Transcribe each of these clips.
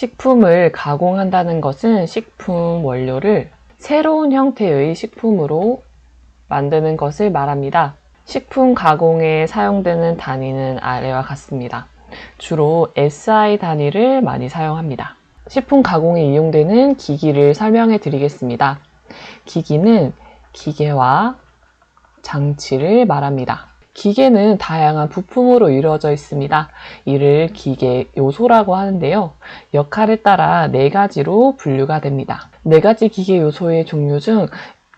식품을 가공한다는 것은 식품 원료를 새로운 형태의 식품으로 만드는 것을 말합니다. 식품 가공에 사용되는 단위는 아래와 같습니다. 주로 SI 단위를 많이 사용합니다. 식품 가공에 이용되는 기기를 설명해 드리겠습니다. 기기는 기계와 장치를 말합니다. 기계는 다양한 부품으로 이루어져 있습니다. 이를 기계 요소라고 하는데요. 역할에 따라 네 가지로 분류가 됩니다. 네 가지 기계 요소의 종류 중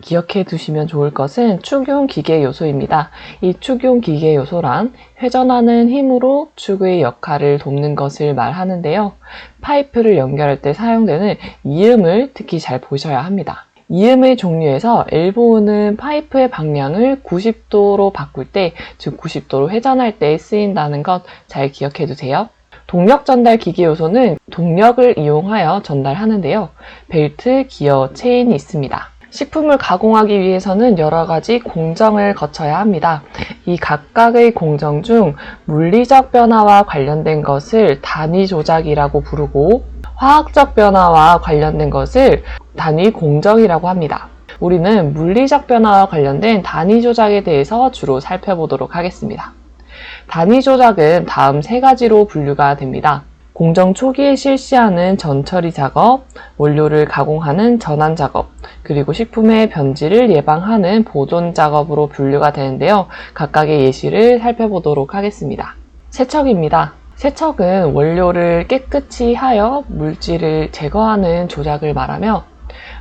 기억해 두시면 좋을 것은 축용 기계 요소입니다. 이 축용 기계 요소란 회전하는 힘으로 축의 역할을 돕는 것을 말하는데요. 파이프를 연결할 때 사용되는 이음을 특히 잘 보셔야 합니다. 이음의 종류에서 엘보우는 파이프의 방향을 90도로 바꿀 때, 즉 90도로 회전할 때 쓰인다는 것 잘 기억해 두세요. 동력 전달 기계 요소는 동력을 이용하여 전달하는데요. 벨트, 기어, 체인이 있습니다. 식품을 가공하기 위해서는 여러 가지 공정을 거쳐야 합니다. 이 각각의 공정 중 물리적 변화와 관련된 것을 단위 조작이라고 부르고 화학적 변화와 관련된 것을 단위 공정이라고 합니다. 우리는 물리적 변화와 관련된 단위 조작에 대해서 주로 살펴보도록 하겠습니다. 단위 조작은 다음 세 가지로 분류가 됩니다. 공정 초기에 실시하는 전처리 작업, 원료를 가공하는 전환 작업, 그리고 식품의 변질을 예방하는 보존 작업으로 분류가 되는데요. 각각의 예시를 살펴보도록 하겠습니다. 세척입니다. 세척은 원료를 깨끗이 하여 물질을 제거하는 조작을 말하며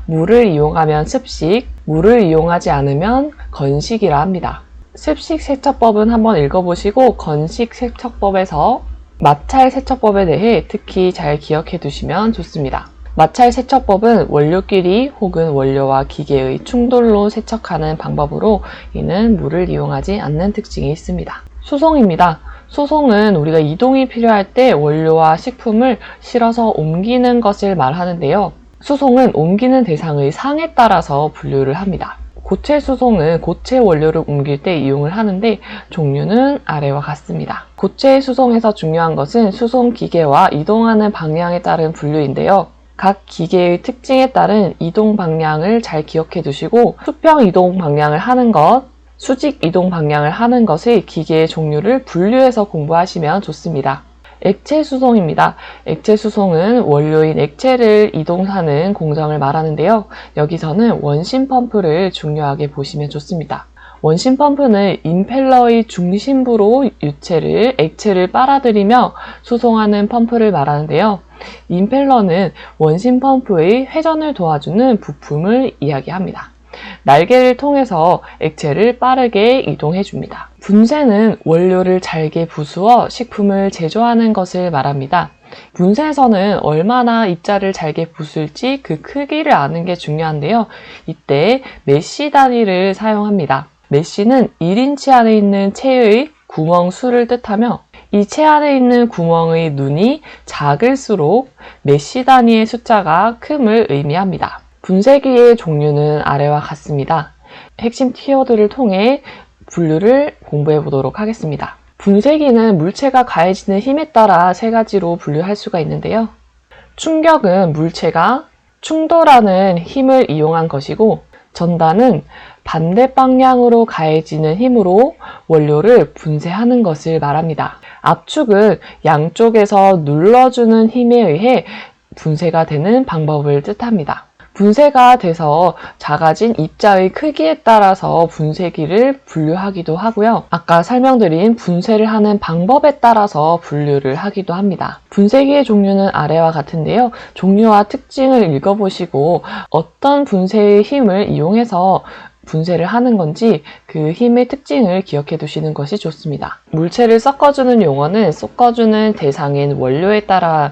물을 이용하면 습식, 물을 이용하지 않으면 건식이라 합니다. 습식 세척법은 한번 읽어보시고 건식 세척법에서 마찰 세척법에 대해 특히 잘 기억해 두시면 좋습니다. 마찰 세척법은 원료끼리 혹은 원료와 기계의 충돌로 세척하는 방법으로 이는 물을 이용하지 않는 특징이 있습니다. 수송입니다. 수송은 우리가 이동이 필요할 때 원료와 식품을 실어서 옮기는 것을 말하는데요. 수송은 옮기는 대상의 상에 따라서 분류를 합니다. 고체 수송은 고체 원료를 옮길 때 이용을 하는데 종류는 아래와 같습니다. 고체 수송에서 중요한 것은 수송 기계와 이동하는 방향에 따른 분류인데요. 각 기계의 특징에 따른 이동 방향을 잘 기억해 두시고 수평 이동 방향을 하는 것, 수직 이동 방향을 하는 것의 기계의 종류를 분류해서 공부하시면 좋습니다. 액체 수송입니다. 액체 수송은 원료인 액체를 이동하는 공정을 말하는데요. 여기서는 원심 펌프를 중요하게 보시면 좋습니다. 원심 펌프는 임펠러의 중심부로 유체를, 액체를 빨아들이며 수송하는 펌프를 말하는데요. 임펠러는 원심 펌프의 회전을 도와주는 부품을 이야기합니다. 날개를 통해서 액체를 빠르게 이동해 줍니다. 분쇄는 원료를 잘게 부수어 식품을 제조하는 것을 말합니다. 분쇄에서는 얼마나 입자를 잘게 부술지 그 크기를 아는 게 중요한데요. 이때 메시 단위를 사용합니다. 메시는 1인치 안에 있는 체의 구멍 수를 뜻하며 이 체 안에 있는 구멍의 눈이 작을수록 메시 단위의 숫자가 큼을 의미합니다. 분쇄기의 종류는 아래와 같습니다. 핵심 키워드를 통해 분류를 공부해 보도록 하겠습니다. 분쇄기는 물체가 가해지는 힘에 따라 세 가지로 분류할 수가 있는데요. 충격은 물체가 충돌하는 힘을 이용한 것이고, 전단은 반대 방향으로 가해지는 힘으로 원료를 분쇄하는 것을 말합니다. 압축은 양쪽에서 눌러주는 힘에 의해 분쇄가 되는 방법을 뜻합니다. 분쇄가 돼서 작아진 입자의 크기에 따라서 분쇄기를 분류하기도 하고요. 아까 설명드린 분쇄를 하는 방법에 따라서 분류를 하기도 합니다. 분쇄기의 종류는 아래와 같은데요. 종류와 특징을 읽어보시고 어떤 분쇄의 힘을 이용해서 분쇄를 하는 건지 그 힘의 특징을 기억해 두시는 것이 좋습니다. 물체를 섞어주는 용어는 섞어주는 대상인 원료에 따라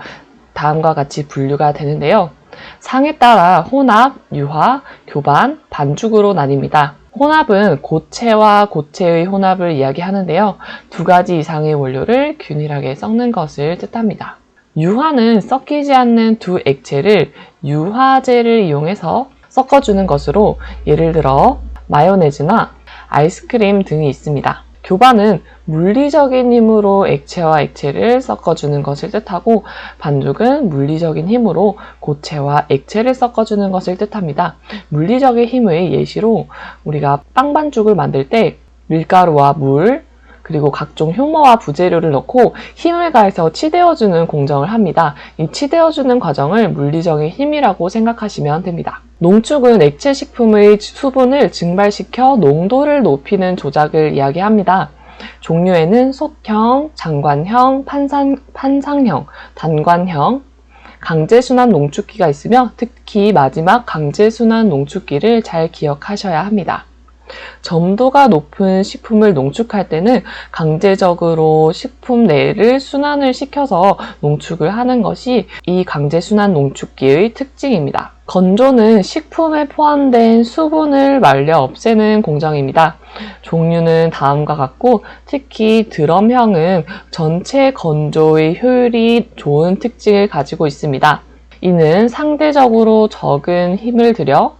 다음과 같이 분류가 되는데요. 상에 따라 혼합, 유화, 교반, 반죽으로 나뉩니다. 혼합은 고체와 고체의 혼합을 이야기하는데요. 두 가지 이상의 원료를 균일하게 섞는 것을 뜻합니다. 유화는 섞이지 않는 두 액체를 유화제를 이용해서 섞어주는 것으로 예를 들어 마요네즈나 아이스크림 등이 있습니다. 교반은 물리적인 힘으로 액체와 액체를 섞어주는 것을 뜻하고 반죽은 물리적인 힘으로 고체와 액체를 섞어주는 것을 뜻합니다. 물리적인 힘의 예시로 우리가 빵 반죽을 만들 때 밀가루와 물, 그리고 각종 효모와 부재료를 넣고 힘을 가해서 치대어주는 공정을 합니다. 이 치대어주는 과정을 물리적인 힘이라고 생각하시면 됩니다. 농축은 액체 식품의 수분을 증발시켜 농도를 높이는 조작을 이야기합니다. 종류에는 솥형, 장관형, 판상, 판상형, 단관형, 강제순환 농축기가 있으며 특히 마지막 강제순환 농축기를 잘 기억하셔야 합니다. 점도가 높은 식품을 농축할 때는 강제적으로 식품 내를 순환을 시켜서 농축을 하는 것이 이 강제순환 농축기의 특징입니다. 건조는 식품에 포함된 수분을 말려 없애는 공정입니다. 종류는 다음과 같고 특히 드럼형은 전체 건조의 효율이 좋은 특징을 가지고 있습니다. 이는 상대적으로 적은 힘을 들여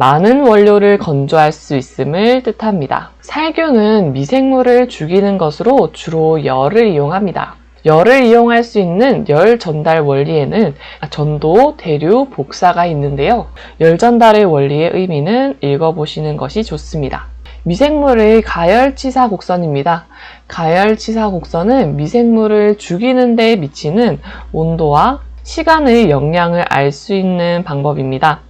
많은 원료를 건조할 수 있음을 뜻합니다. 살균은 미생물을 죽이는 것으로 주로 열을 이용합니다. 열을 이용할 수 있는 열 전달 원리에는 전도, 대류, 복사가 있는데요. 열 전달의 원리의 의미는 읽어보시는 것이 좋습니다. 미생물의 가열치사 곡선입니다. 가열치사 곡선은 미생물을 죽이는 데 미치는 온도와 시간의 영향을 알 수 있는 방법입니다.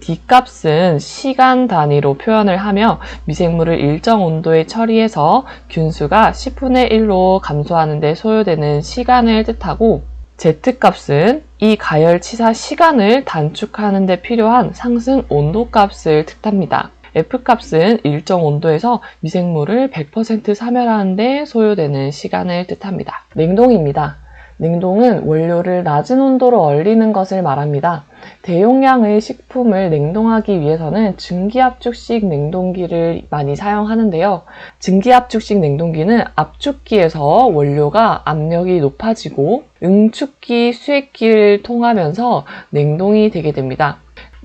D값은 시간 단위로 표현을 하며 미생물을 일정 온도에 처리해서 균수가 10분의 1로 감소하는 데 소요되는 시간을 뜻하고 Z값은 이 가열치사 시간을 단축하는 데 필요한 상승 온도값을 뜻합니다. F값은 일정 온도에서 미생물을 100% 사멸하는 데 소요되는 시간을 뜻합니다. 냉동입니다. 냉동은 원료를 낮은 온도로 얼리는 것을 말합니다. 대용량의 식품을 냉동하기 위해서는 증기압축식 냉동기를 많이 사용하는데요. 증기압축식 냉동기는 압축기에서 원료가 압력이 높아지고 응축기, 수액기를 통하면서 냉동이 되게 됩니다.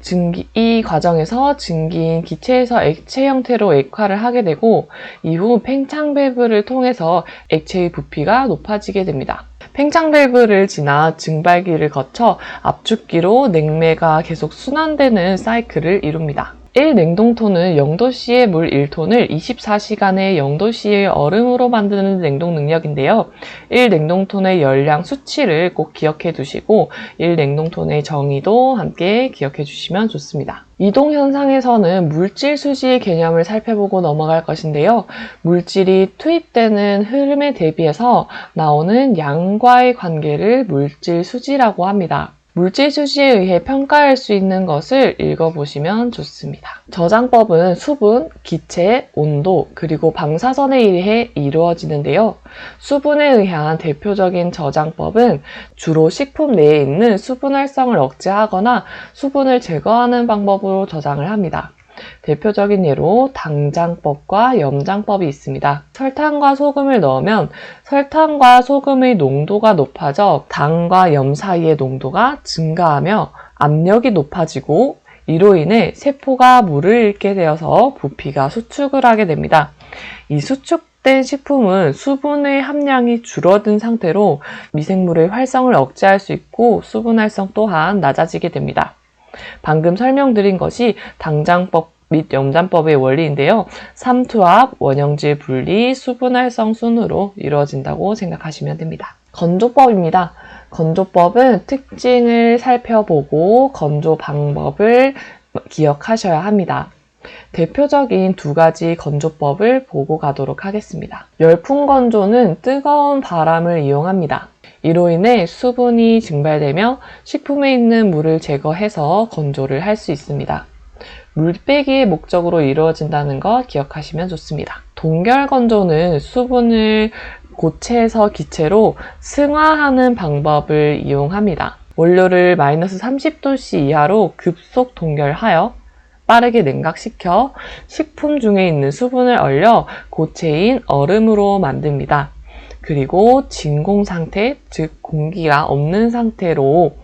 증기, 이 과정에서 증기인 기체에서 액체 형태로 액화를 하게 되고 이후 팽창 밸브를 통해서 액체의 부피가 높아지게 됩니다. 팽창 밸브를 지나 증발기를 거쳐 압축기로 냉매가 계속 순환되는 사이클을 이룹니다. 1 냉동톤은 0도씨의 물 1톤을 24시간에 0도씨의 얼음으로 만드는 냉동 능력인데요. 1 냉동톤의 열량 수치를 꼭 기억해 두시고 1 냉동톤의 정의도 함께 기억해 주시면 좋습니다. 이동 현상에서는 물질 수지의 개념을 살펴보고 넘어갈 것인데요. 물질이 투입되는 흐름에 대비해서 나오는 양과의 관계를 물질 수지라고 합니다. 물질 수지에 의해 평가할 수 있는 것을 읽어보시면 좋습니다. 저장법은 수분, 기체, 온도, 그리고 방사선에 의해 이루어지는데요. 수분에 의한 대표적인 저장법은 주로 식품 내에 있는 수분 활성을 억제하거나 수분을 제거하는 방법으로 저장을 합니다. 대표적인 예로 당장법과 염장법이 있습니다. 설탕과 소금을 넣으면 설탕과 소금의 농도가 높아져 당과 염 사이의 농도가 증가하며 압력이 높아지고 이로 인해 세포가 물을 잃게 되어서 부피가 수축을 하게 됩니다. 이 수축 된 식품은 수분의 함량이 줄어든 상태로 미생물의 활성을 억제할 수 있고 수분 활성 또한 낮아지게 됩니다. 방금 설명드린 것이 당장법 및 염단법의 원리인데요. 삼투압, 원형질 분리, 수분활성 순으로 이루어진다고 생각하시면 됩니다. 건조법입니다. 건조법은 특징을 살펴보고 건조 방법을 기억하셔야 합니다. 대표적인 두 가지 건조법을 보고 가도록 하겠습니다. 열풍 건조는 뜨거운 바람을 이용합니다. 이로 인해 수분이 증발되며 식품에 있는 물을 제거해서 건조를 할 수 있습니다. 물 빼기의 목적으로 이루어진다는 거 기억하시면 좋습니다. 동결 건조는 수분을 고체에서 기체로 승화하는 방법을 이용합니다. 원료를 마이너스 30도씨 이하로 급속 동결하여 빠르게 냉각시켜 식품 중에 있는 수분을 얼려 고체인 얼음으로 만듭니다. 그리고 진공 상태, 즉 공기가 없는 상태로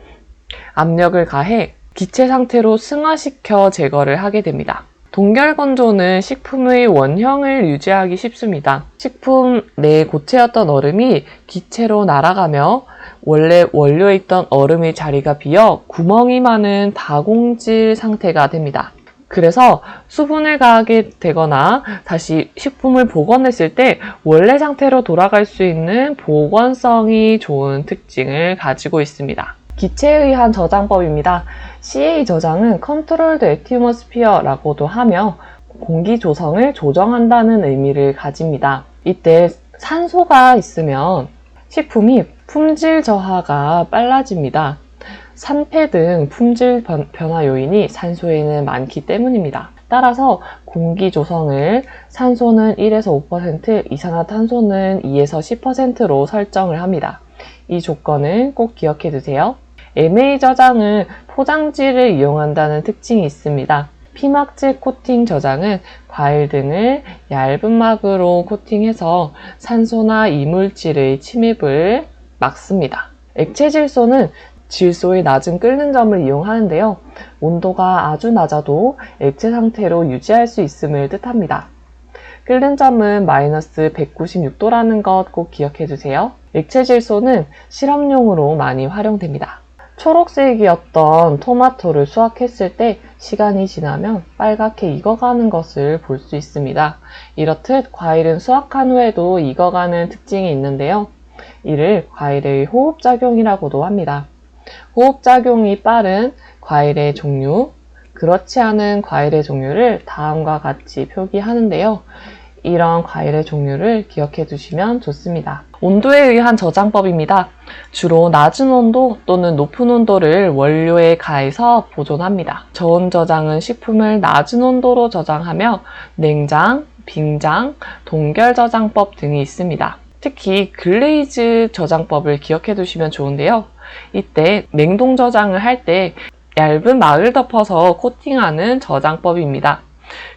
압력을 가해 기체 상태로 승화시켜 제거를 하게 됩니다. 동결 건조는 식품의 원형을 유지하기 쉽습니다. 식품 내 고체였던 얼음이 기체로 날아가며 원래 원료에 있던 얼음의 자리가 비어 구멍이 많은 다공질 상태가 됩니다. 그래서 수분을 가하게 되거나 다시 식품을 복원했을 때 원래 상태로 돌아갈 수 있는 복원성이 좋은 특징을 가지고 있습니다. 기체에 의한 저장법입니다. CA 저장은 컨트롤드 애티모스피어라고도 하며 공기 조성을 조정한다는 의미를 가집니다. 이때 산소가 있으면 식품이 품질 저하가 빨라집니다. 산패 등 품질 변- 변화 요인이 산소에는 많기 때문입니다. 따라서 공기 조성을 산소는 1에서 5%, 이산화탄소는 2에서 10%로 설정을 합니다. 이 조건을 꼭 기억해 두세요. MA 저장은 포장지를 이용한다는 특징이 있습니다. 피막질 코팅 저장은 과일 등을 얇은 막으로 코팅해서 산소나 이물질의 침입을 막습니다. 액체 질소는 질소의 낮은 끓는 점을 이용하는데요. 온도가 아주 낮아도 액체 상태로 유지할 수 있음을 뜻합니다. 끓는 점은 마이너스 196도라는 것 꼭 기억해 두세요. 액체 질소는 실험용으로 많이 활용됩니다. 초록색이었던 토마토를 수확했을 때 시간이 지나면 빨갛게 익어가는 것을 볼 수 있습니다. 이렇듯 과일은 수확한 후에도 익어가는 특징이 있는데요. 이를 과일의 호흡작용이라고도 합니다. 호흡작용이 빠른 과일의 종류, 그렇지 않은 과일의 종류를 다음과 같이 표기하는데요. 이런 과일의 종류를 기억해 두시면 좋습니다. 온도에 의한 저장법입니다. 주로 낮은 온도 또는 높은 온도를 원료에 가해서 보존합니다. 저온 저장은 식품을 낮은 온도로 저장하며 냉장, 빙장, 동결 저장법 등이 있습니다. 특히 글레이즈 저장법을 기억해 두시면 좋은데요. 이때 냉동 저장을 할 때 얇은 막을 덮어서 코팅하는 저장법입니다.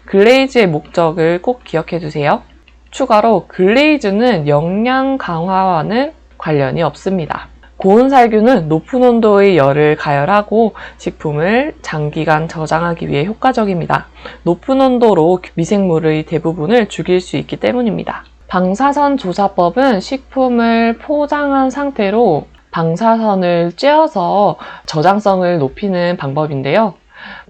글레이즈의 목적을 꼭 기억해 두세요. 추가로 글레이즈는 영양 강화와는 관련이 없습니다. 고온 살균은 높은 온도의 열을 가열하고 식품을 장기간 저장하기 위해 효과적입니다. 높은 온도로 미생물의 대부분을 죽일 수 있기 때문입니다. 방사선 조사법은 식품을 포장한 상태로 방사선을 쬐어서 저장성을 높이는 방법인데요.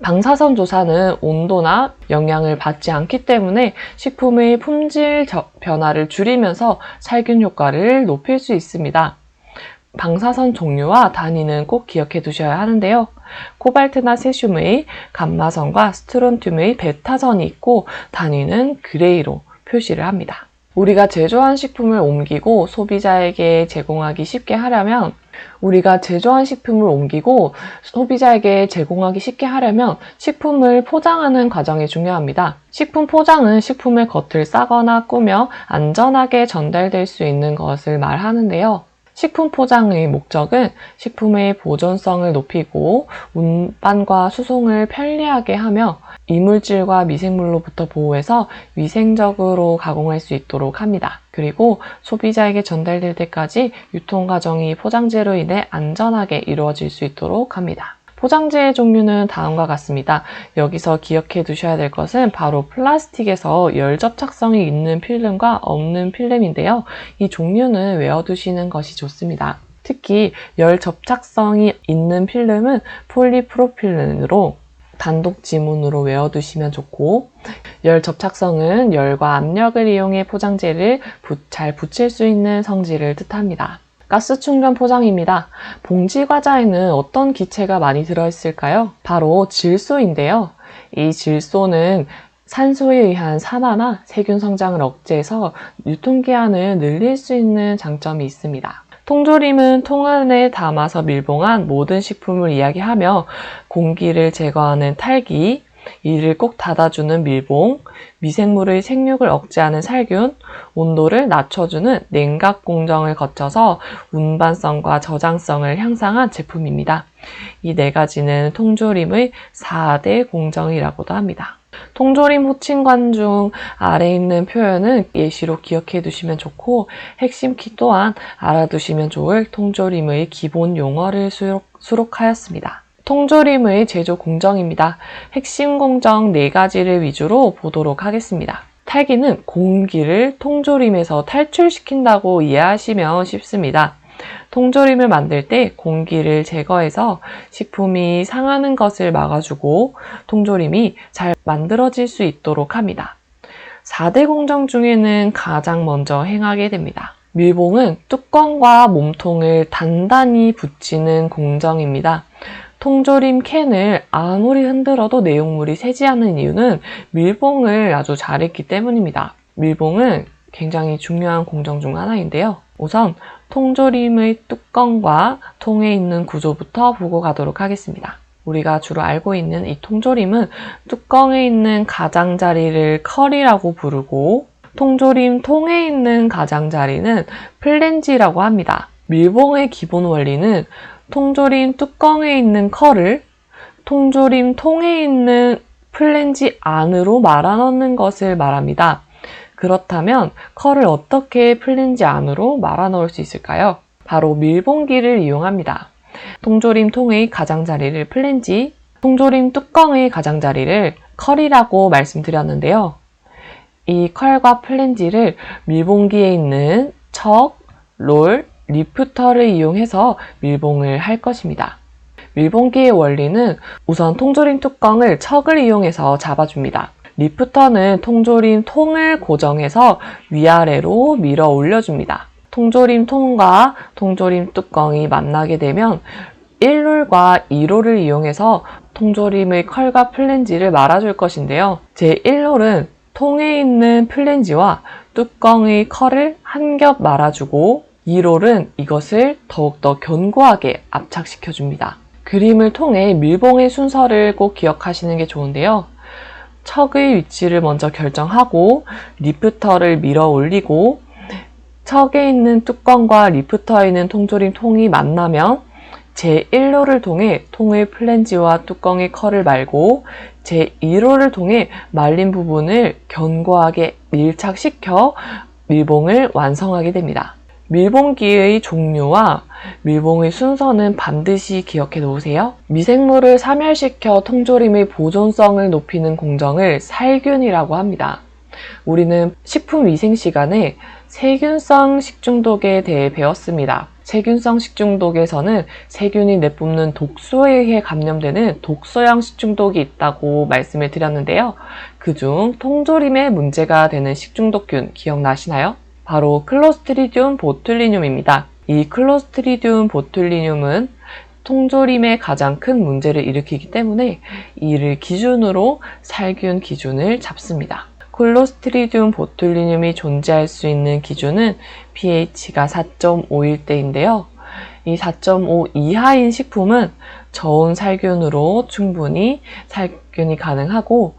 방사선 조사는 온도나 영향을 받지 않기 때문에 식품의 품질 저- 변화를 줄이면서 살균 효과를 높일 수 있습니다. 방사선 종류와 단위는 꼭 기억해 두셔야 하는데요. 코발트나 세슘의 감마선과 스트론튬의 베타선이 있고 단위는 그레이로 표시를 합니다. 우리가 제조한 식품을 옮기고 소비자에게 제공하기 쉽게 하려면 우리가 제조한 식품을 옮기고 소비자에게 제공하기 쉽게 하려면 식품을 포장하는 과정이 중요합니다. 식품 포장은 식품의 겉을 싸거나 꾸며 안전하게 전달될 수 있는 것을 말하는데요. 식품 포장의 목적은 식품의 보존성을 높이고 운반과 수송을 편리하게 하며 이물질과 미생물로부터 보호해서 위생적으로 가공할 수 있도록 합니다. 그리고 소비자에게 전달될 때까지 유통 과정이 포장재로 인해 안전하게 이루어질 수 있도록 합니다. 포장재의 종류는 다음과 같습니다. 여기서 기억해 두셔야 될 것은 바로 플라스틱에서 열 접착성이 있는 필름과 없는 필름인데요. 이 종류는 외워두시는 것이 좋습니다. 특히 열 접착성이 있는 필름은 폴리프로필렌으로 단독 지문으로 외워두시면 좋고 열 접착성은 열과 압력을 이용해 포장재를 부- 잘 붙일 수 있는 성질을 뜻합니다. 가스 충전 포장입니다. 봉지 과자에는 어떤 기체가 많이 들어있을까요? 바로 질소인데요. 이 질소는 산소에 의한 산화나 세균 성장을 억제해서 유통기한을 늘릴 수 있는 장점이 있습니다. 통조림은 통 안에 담아서 밀봉한 모든 식품을 이야기하며 공기를 제거하는 탈기, 이를 꼭 닫아주는 밀봉, 미생물의 생육을 억제하는 살균, 온도를 낮춰주는 냉각 공정을 거쳐서 운반성과 저장성을 향상한 제품입니다. 이 네 가지는 통조림의 4대 공정이라고도 합니다. 통조림 호칭관 중 아래 있는 표현은 예시로 기억해 두시면 좋고 핵심 키 또한 알아두시면 좋을 통조림의 기본 용어를 수록, 수록하였습니다. 통조림의 제조 공정입니다. 핵심 공정 4가지를 위주로 보도록 하겠습니다. 탈기는 공기를 통조림에서 탈출시킨다고 이해하시면 쉽습니다. 통조림을 만들 때 공기를 제거해서 식품이 상하는 것을 막아주고 통조림이 잘 만들어질 수 있도록 합니다. 4대 공정 중에는 가장 먼저 행하게 됩니다. 밀봉은 뚜껑과 몸통을 단단히 붙이는 공정입니다. 통조림 캔을 아무리 흔들어도 내용물이 새지 않는 이유는 밀봉을 아주 잘했기 때문입니다. 밀봉은 굉장히 중요한 공정 중 하나인데요. 우선 통조림의 뚜껑과 통에 있는 구조부터 보고 가도록 하겠습니다. 우리가 주로 알고 있는 이 통조림은 뚜껑에 있는 가장자리를 컬이라고 부르고 통조림 통에 있는 가장자리는 플랜지라고 합니다. 밀봉의 기본 원리는 통조림 뚜껑에 있는 컬을 통조림 통에 있는 플랜지 안으로 말아 넣는 것을 말합니다. 그렇다면 컬을 어떻게 플랜지 안으로 말아 넣을 수 있을까요? 바로 밀봉기를 이용합니다. 통조림 통의 가장자리를 플랜지, 통조림 뚜껑의 가장자리를 컬이라고 말씀드렸는데요. 이 컬과 플랜지를 밀봉기에 있는 척, 롤, 리프터를 이용해서 밀봉을 할 것입니다. 밀봉기의 원리는 우선 통조림 뚜껑을 척을 이용해서 잡아줍니다. 리프터는 통조림 통을 고정해서 위아래로 밀어 올려줍니다. 통조림 통과 통조림 뚜껑이 만나게 되면 1롤과 2롤을 이용해서 통조림의 컬과 플랜지를 말아줄 것인데요. 제 1롤은 통에 있는 플랜지와 뚜껑의 컬을 한 겹 말아주고 2롤은 이것을 더욱더 견고하게 압착시켜줍니다. 그림을 통해 밀봉의 순서를 꼭 기억하시는 게 좋은데요. 척의 위치를 먼저 결정하고 리프터를 밀어 올리고 척에 있는 뚜껑과 리프터에 있는 통조림 통이 만나면 제1호를 통해 통의 플랜지와 뚜껑의 컬을 말고 제2호를 통해 말린 부분을 견고하게 밀착시켜 밀봉을 완성하게 됩니다. 밀봉기의 종류와 밀봉의 순서는 반드시 기억해 놓으세요. 미생물을 사멸시켜 통조림의 보존성을 높이는 공정을 살균이라고 합니다. 우리는 식품위생 시간에 세균성 식중독에 대해 배웠습니다. 세균성 식중독에서는 세균이 내뿜는 독소에 의해 감염되는 독소형 식중독이 있다고 말씀을 드렸는데요. 그중 통조림에 문제가 되는 식중독균 기억나시나요? 바로 클로스트리디움 보툴리늄입니다. 이 클로스트리디움 보툴리늄은 통조림의 가장 큰 문제를 일으키기 때문에 이를 기준으로 살균 기준을 잡습니다. 클로스트리디움 보툴리늄이 존재할 수 있는 기준은 pH가 4.5일 때인데요. 이 4.5 이하인 식품은 저온 살균으로 충분히 살균이 가능하고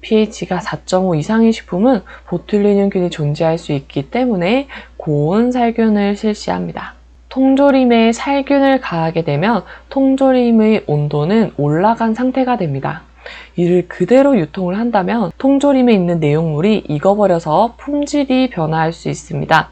pH가 4.5 이상의 식품은 보툴리늄균이 존재할 수 있기 때문에 고온 살균을 실시합니다. 통조림에 살균을 가하게 되면 통조림의 온도는 올라간 상태가 됩니다. 이를 그대로 유통을 한다면 통조림에 있는 내용물이 익어버려서 품질이 변화할 수 있습니다.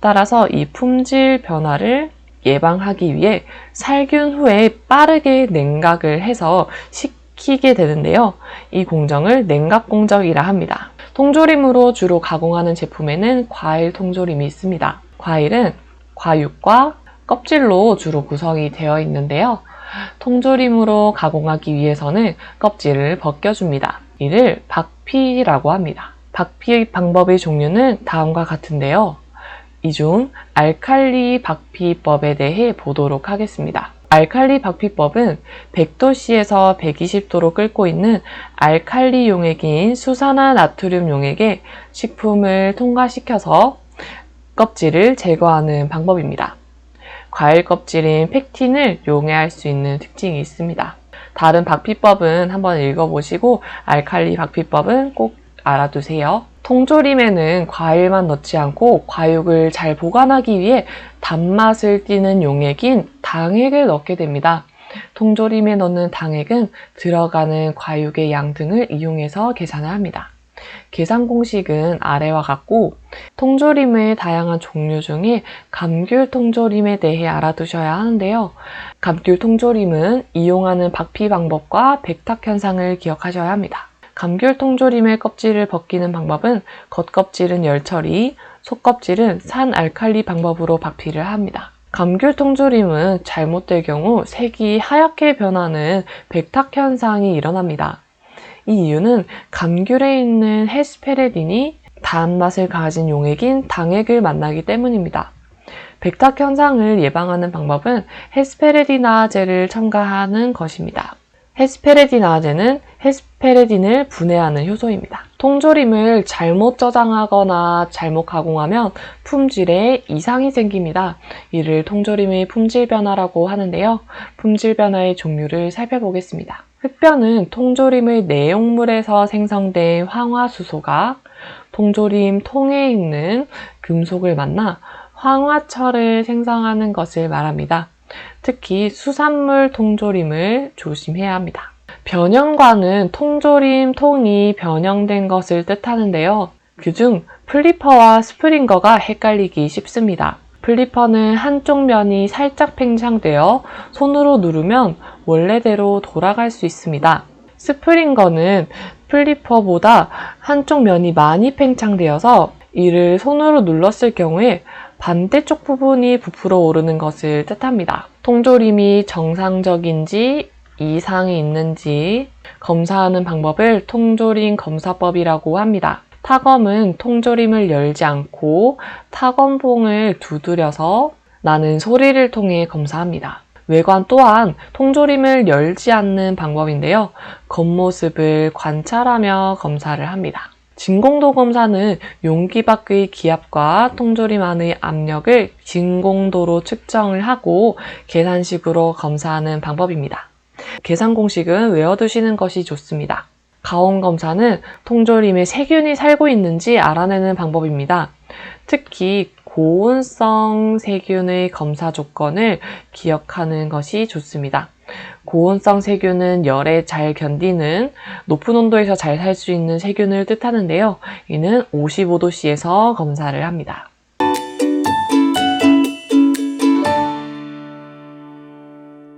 따라서 이 품질 변화를 예방하기 위해 살균 후에 빠르게 냉각을 해서 식 키게 되는데요. 이 공정을 냉각 공정이라 합니다. 통조림으로 주로 가공하는 제품에는 과일 통조림이 있습니다. 과일은 과육과 껍질로 주로 구성이 되어 있는데요. 통조림으로 가공하기 위해서는 껍질을 벗겨줍니다. 이를 박피라고 합니다. 박피 방법의 종류는 다음과 같은데요. 이 중 알칼리 박피법에 대해 보도록 하겠습니다. 알칼리 박피법은 100도씨에서 120도로 끓고 있는 알칼리 용액인 수산화 나트륨 용액에 식품을 통과시켜서 껍질을 제거하는 방법입니다. 과일 껍질인 팩틴을 용해할 수 있는 특징이 있습니다. 다른 박피법은 한번 읽어보시고 알칼리 박피법은 꼭 알아두세요. 통조림에는 과일만 넣지 않고 과육을 잘 보관하기 위해 단맛을 띠는 용액인 당액을 넣게 됩니다. 통조림에 넣는 당액은 들어가는 과육의 양 등을 이용해서 계산을 합니다. 계산 공식은 아래와 같고 통조림의 다양한 종류 중에 감귤 통조림에 대해 알아두셔야 하는데요. 감귤 통조림은 이용하는 박피 방법과 백탁 현상을 기억하셔야 합니다. 감귤 통조림의 껍질을 벗기는 방법은 겉껍질은 열 처리, 속껍질은 산 알칼리 방법으로 박피를 합니다. 감귤 통조림은 잘못될 경우 색이 하얗게 변하는 백탁 현상이 일어납니다. 이 이유는 감귤에 있는 헤스페레딘이 단맛을 가진 용액인 당액을 만나기 때문입니다. 백탁 현상을 예방하는 방법은 헤스페레디나제를 첨가하는 것입니다. 헤스페레디나제는 헤스페레딘을 분해하는 효소입니다. 통조림을 잘못 저장하거나 잘못 가공하면 품질에 이상이 생깁니다. 이를 통조림의 품질 변화라고 하는데요. 품질 변화의 종류를 살펴보겠습니다. 흑변은 통조림의 내용물에서 생성된 황화수소가 통조림 통에 있는 금속을 만나 황화철을 생성하는 것을 말합니다. 특히 수산물 통조림을 조심해야 합니다. 변형과는 통조림 통이 변형된 것을 뜻하는데요. 그중 플리퍼와 스프링거가 헷갈리기 쉽습니다. 플리퍼는 한쪽 면이 살짝 팽창되어 손으로 누르면 원래대로 돌아갈 수 있습니다. 스프링거는 플리퍼보다 한쪽 면이 많이 팽창되어서 이를 손으로 눌렀을 경우에 반대쪽 부분이 부풀어 오르는 것을 뜻합니다. 통조림이 정상적인지 이상이 있는지 검사하는 방법을 통조림 검사법이라고 합니다. 타검은 통조림을 열지 않고 타검봉을 두드려서 나는 소리를 통해 검사합니다. 외관 또한 통조림을 열지 않는 방법인데요. 겉모습을 관찰하며 검사를 합니다. 진공도 검사는 용기 밖의 기압과 통조림 안의 압력을 진공도로 측정을 하고 계산식으로 검사하는 방법입니다. 계산 공식은 외워두시는 것이 좋습니다. 가온 검사는 통조림에 세균이 살고 있는지 알아내는 방법입니다. 특히 고온성 세균의 검사 조건을 기억하는 것이 좋습니다. 고온성 세균은 열에 잘 견디는 높은 온도에서 잘 살 수 있는 세균을 뜻하는데요. 이는 55도씨에서 검사를 합니다.